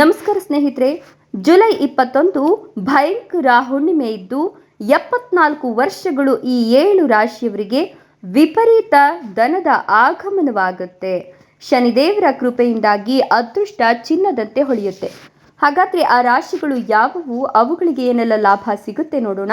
ನಮಸ್ಕಾರ ಸ್ನೇಹಿತರೆ, ಜುಲೈ ಇಪ್ಪತ್ತೊಂದು ಭಯಂಕರ ಹುಣ್ಣಿಮೆ ಇದ್ದು, ಎಪ್ಪತ್ನಾಲ್ಕು ವರ್ಷಗಳು ಈ ಏಳು ರಾಶಿಯವರಿಗೆ ವಿಪರೀತ ಧನದ ಆಗಮನವಾಗುತ್ತೆ. ಶನಿದೇವರ ಕೃಪೆಯಿಂದಾಗಿ ಅದೃಷ್ಟ ಚಿನ್ನದಂತೆ ಹೊಳೆಯುತ್ತೆ. ಹಾಗಾದ್ರೆ ಆ ರಾಶಿಗಳು ಯಾವುವು? ಅವುಗಳಿಗೆ ಏನೆಲ್ಲ ಲಾಭ ಸಿಗುತ್ತೆ ನೋಡೋಣ.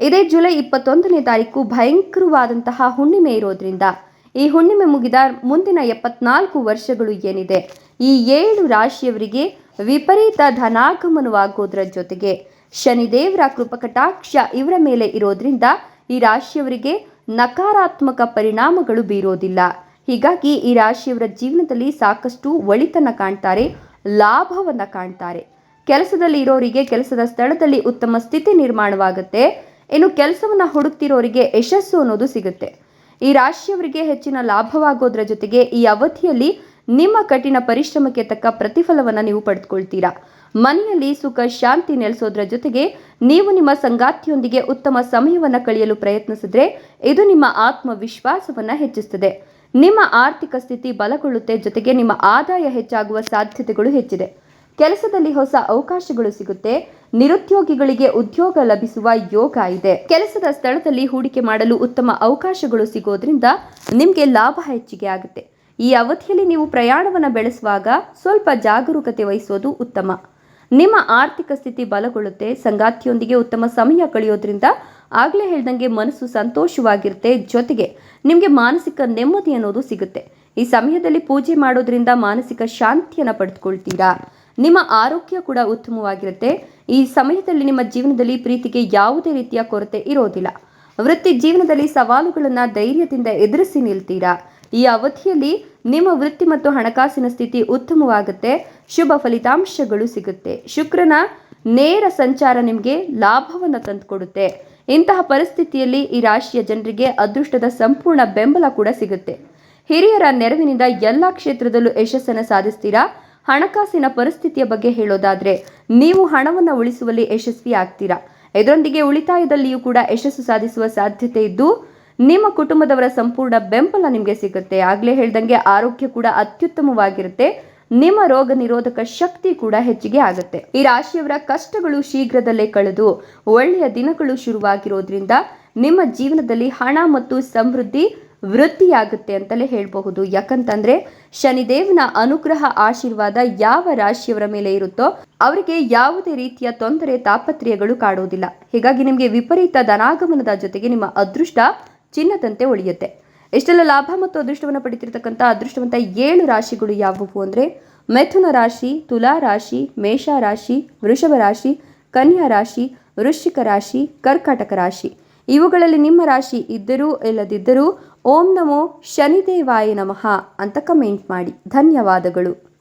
ಇದೇ ಜುಲೈ ಇಪ್ಪತ್ತೊಂದನೇ ತಾರೀಕು ಭಯಂಕರವಾದಂತಹ ಹುಣ್ಣಿಮೆ ಇರೋದ್ರಿಂದ ಈ ಹುಣ್ಣಿಮೆ ಮುಗಿದ ಮುಂದಿನ ಎಪ್ಪತ್ನಾಲ್ಕು ವರ್ಷಗಳು ಏನಿದೆ? ಈ ಏಳು ರಾಶಿಯವರಿಗೆ ವಿಪರೀತ ಧನಾಗಮನವಾಗೋದ್ರ ಜೊತೆಗೆ ಶನಿದೇವರ ಕೃಪಕಟಾಕ್ಷ ಇವರ ಮೇಲೆ ಇರೋದ್ರಿಂದ ಈ ರಾಶಿಯವರಿಗೆ ನಕಾರಾತ್ಮಕ ಪರಿಣಾಮಗಳು ಬೀರೋದಿಲ್ಲ. ಹೀಗಾಗಿ ಈ ರಾಶಿಯವರ ಜೀವನದಲ್ಲಿ ಸಾಕಷ್ಟು ಒಳಿತನ್ನ ಕಾಣ್ತಾರೆ, ಲಾಭವನ್ನ ಕಾಣ್ತಾರೆ. ಕೆಲಸದಲ್ಲಿ ಇರೋರಿಗೆ ಕೆಲಸದ ಸ್ಥಳದಲ್ಲಿ ಉತ್ತಮ ಸ್ಥಿತಿ ನಿರ್ಮಾಣವಾಗುತ್ತೆ. ಇನ್ನು ಕೆಲಸವನ್ನ ಹುಡುಕ್ತಿರೋರಿಗೆ ಯಶಸ್ಸು ಅನ್ನೋದು ಸಿಗುತ್ತೆ. ಈ ರಾಶಿಯವರಿಗೆ ಹೆಚ್ಚಿನ ಲಾಭವಾಗೋದ್ರ ಜೊತೆಗೆ ಈ ಅವಧಿಯಲ್ಲಿ ನಿಮ್ಮ ಕಠಿಣ ಪರಿಶ್ರಮಕ್ಕೆ ತಕ್ಕ ಪ್ರತಿಫಲವನ್ನು ನೀವು ಪಡೆದುಕೊಳ್ತೀರಾ ಮನೆಯಲ್ಲಿ ಸುಖ, ಶಾಂತಿ ನೆಲೆಸೋದ್ರ ಜೊತೆಗೆ ನೀವು ನಿಮ್ಮ ಸಂಗಾತಿಯೊಂದಿಗೆ ಉತ್ತಮ ಸಮಯವನ್ನು ಕಳೆಯಲು ಪ್ರಯತ್ನಿಸಿದ್ರೆ ಇದು ನಿಮ್ಮ ಆತ್ಮವಿಶ್ವಾಸವನ್ನು ಹೆಚ್ಚಿಸುತ್ತದೆ ನಿಮ್ಮ ಆರ್ಥಿಕ ಸ್ಥಿತಿ ಬಲಗೊಳ್ಳುತ್ತೆ ಜೊತೆಗೆ ನಿಮ್ಮ ಆದಾಯ ಹೆಚ್ಚಾಗುವ ಸಾಧ್ಯತೆಗಳು ಹೆಚ್ಚಿದೆ. ಕೆಲಸದಲ್ಲಿ ಹೊಸ ಅವಕಾಶಗಳು ಸಿಗುತ್ತೆ. ನಿರುದ್ಯೋಗಿಗಳಿಗೆ ಉದ್ಯೋಗ ಲಭಿಸುವ ಯೋಗ ಇದೆ. ಕೆಲಸದ ಸ್ಥಳದಲ್ಲಿ ಹೂಡಿಕೆ ಮಾಡಲು ಉತ್ತಮ ಅವಕಾಶಗಳು ಸಿಗೋದ್ರಿಂದ ನಿಮಗೆ ಲಾಭ ಹೆಚ್ಚಿಗೆ ಆಗುತ್ತೆ. ಈ ಅವಧಿಯಲ್ಲಿ ನೀವು ಪ್ರಯಾಣವನ್ನು ಬೆಳೆಸುವಾಗ ಸ್ವಲ್ಪ ಜಾಗರೂಕತೆ ವಹಿಸೋದು ಉತ್ತಮ. ನಿಮ್ಮ ಆರ್ಥಿಕ ಸ್ಥಿತಿ ಬಲಗೊಳ್ಳುತ್ತೆ. ಸಂಗಾತಿಯೊಂದಿಗೆ ಉತ್ತಮ ಸಮಯ ಕಳೆಯೋದ್ರಿಂದ ಆಗಲೇ ಹೇಳ್ದಂಗೆ ಮನಸ್ಸು ಸಂತೋಷವಾಗಿರುತ್ತೆ. ಜೊತೆಗೆ ನಿಮಗೆ ಮಾನಸಿಕ ನೆಮ್ಮದಿ ಅನ್ನೋದು ಸಿಗುತ್ತೆ. ಈ ಸಮಯದಲ್ಲಿ ಪೂಜೆ ಮಾಡೋದ್ರಿಂದ ಮಾನಸಿಕ ಶಾಂತಿಯನ್ನು ಪಡೆದುಕೊಳ್ತೀರಾ? ನಿಮ್ಮ ಆರೋಗ್ಯ ಕೂಡ ಉತ್ತಮವಾಗಿರುತ್ತೆ. ಈ ಸಮಯದಲ್ಲಿ ನಿಮ್ಮ ಜೀವನದಲ್ಲಿ ಪ್ರೀತಿಗೆ ಯಾವುದೇ ರೀತಿಯ ಕೊರತೆ ಇರೋದಿಲ್ಲ. ವೃತ್ತಿ ಜೀವನದಲ್ಲಿ ಸವಾಲುಗಳನ್ನು ಧೈರ್ಯದಿಂದ ಎದುರಿಸಿ ನಿಲ್ತೀರಾ? ಈ ಅವಧಿಯಲ್ಲಿ ನಿಮ್ಮ ವೃತ್ತಿ ಮತ್ತು ಹಣಕಾಸಿನ ಸ್ಥಿತಿ ಉತ್ತಮವಾಗುತ್ತೆ. ಶುಭ ಫಲಿತಾಂಶಗಳು ಸಿಗುತ್ತೆ. ಶುಕ್ರನ ನೇರ ಸಂಚಾರ ನಿಮಗೆ ಲಾಭವನ್ನು ತಂದುಕೊಡುತ್ತೆ. ಇಂತಹ ಪರಿಸ್ಥಿತಿಯಲ್ಲಿ ಈ ರಾಶಿಯ ಜನರಿಗೆ ಅದೃಷ್ಟದ ಸಂಪೂರ್ಣ ಬೆಂಬಲ ಕೂಡ ಸಿಗುತ್ತೆ. ಹಿರಿಯರ ನೆರವಿನಿಂದ ಎಲ್ಲ ಕ್ಷೇತ್ರದಲ್ಲೂ ಯಶಸ್ಸನ್ನು ಸಾಧಿಸ್ತೀರಾ? ಹಣಕಾಸಿನ ಪರಿಸ್ಥಿತಿಯ ಬಗ್ಗೆ ಹೇಳೋದಾದ್ರೆ, ನೀವು ಹಣವನ್ನು ಉಳಿಸುವಲ್ಲಿ ಯಶಸ್ವಿ ಆಗ್ತೀರಾ? ಇದರೊಂದಿಗೆ ಉಳಿತಾಯದಲ್ಲಿಯೂ ಕೂಡ ಯಶಸ್ಸು ಸಾಧಿಸುವ ಸಾಧ್ಯತೆ ಇದ್ದು, ನಿಮ್ಮ ಕುಟುಂಬದವರ ಸಂಪೂರ್ಣ ಬೆಂಬಲ ನಿಮಗೆ ಸಿಗುತ್ತೆ. ಆಗಲೇ ಹೇಳ್ದಂಗೆ ಆರೋಗ್ಯ ಕೂಡ ಅತ್ಯುತ್ತಮವಾಗಿರುತ್ತೆ. ನಿಮ್ಮ ರೋಗ ನಿರೋಧಕ ಶಕ್ತಿ ಕೂಡ ಹೆಚ್ಚಿಗೆ ಆಗುತ್ತೆ. ಈ ರಾಶಿಯವರ ಕಷ್ಟಗಳು ಶೀಘ್ರದಲ್ಲೇ ಕಳೆದು, ಒಳ್ಳೆಯ ದಿನಗಳು ಶುರುವಾಗಿರೋದ್ರಿಂದ ನಿಮ್ಮ ಜೀವನದಲ್ಲಿ ಹಣ ಮತ್ತು ಸಮೃದ್ಧಿ ವೃದ್ಧಿಯಾಗುತ್ತೆ ಅಂತಲೇ ಹೇಳಬಹುದು. ಯಾಕಂತಂದ್ರೆ ಶನಿದೇವನ ಅನುಗ್ರಹ ಆಶೀರ್ವಾದ ಯಾವ ರಾಶಿಯವರ ಮೇಲೆ ಇರುತ್ತೋ ಅವರಿಗೆ ಯಾವುದೇ ರೀತಿಯ ತೊಂದರೆ, ತಾಪತ್ರಯಗಳು ಕಾಡುವುದಿಲ್ಲ. ಹೀಗಾಗಿ ನಿಮಗೆ ವಿಪರೀತ ಧನಾಗಮನದ ಜೊತೆಗೆ ನಿಮ್ಮ ಅದೃಷ್ಟ ಚಿನ್ನದಂತೆ ಉಳಿಯುತ್ತೆ. ಇಷ್ಟೆಲ್ಲ ಲಾಭ ಮತ್ತು ಅದೃಷ್ಟವನ್ನು ಪಡಿತಿರ್ತಕ್ಕಂಥ ಅದೃಷ್ಟವಂತ ಏಳು ರಾಶಿಗಳು ಯಾವುವು ಅಂದರೆ ಮಿಥುನ ರಾಶಿ, ತುಲಾ ರಾಶಿ, ಮೇಷ ರಾಶಿ, ವೃಷಭ ರಾಶಿ, ಕನ್ಯಾ ರಾಶಿ, ವೃಶ್ಚಿಕ ರಾಶಿ, ಕರ್ಕಾಟಕ ರಾಶಿ. ಇವುಗಳಲ್ಲಿ ನಿಮ್ಮ ರಾಶಿ ಇದ್ದರೂ ಇಲ್ಲದಿದ್ದರೂ ಓಂ ನಮೋ ಶನಿದೇವಾಯ ನಮಃ ಅಂತ ಕಮೆಂಟ್ ಮಾಡಿ. ಧನ್ಯವಾದಗಳು.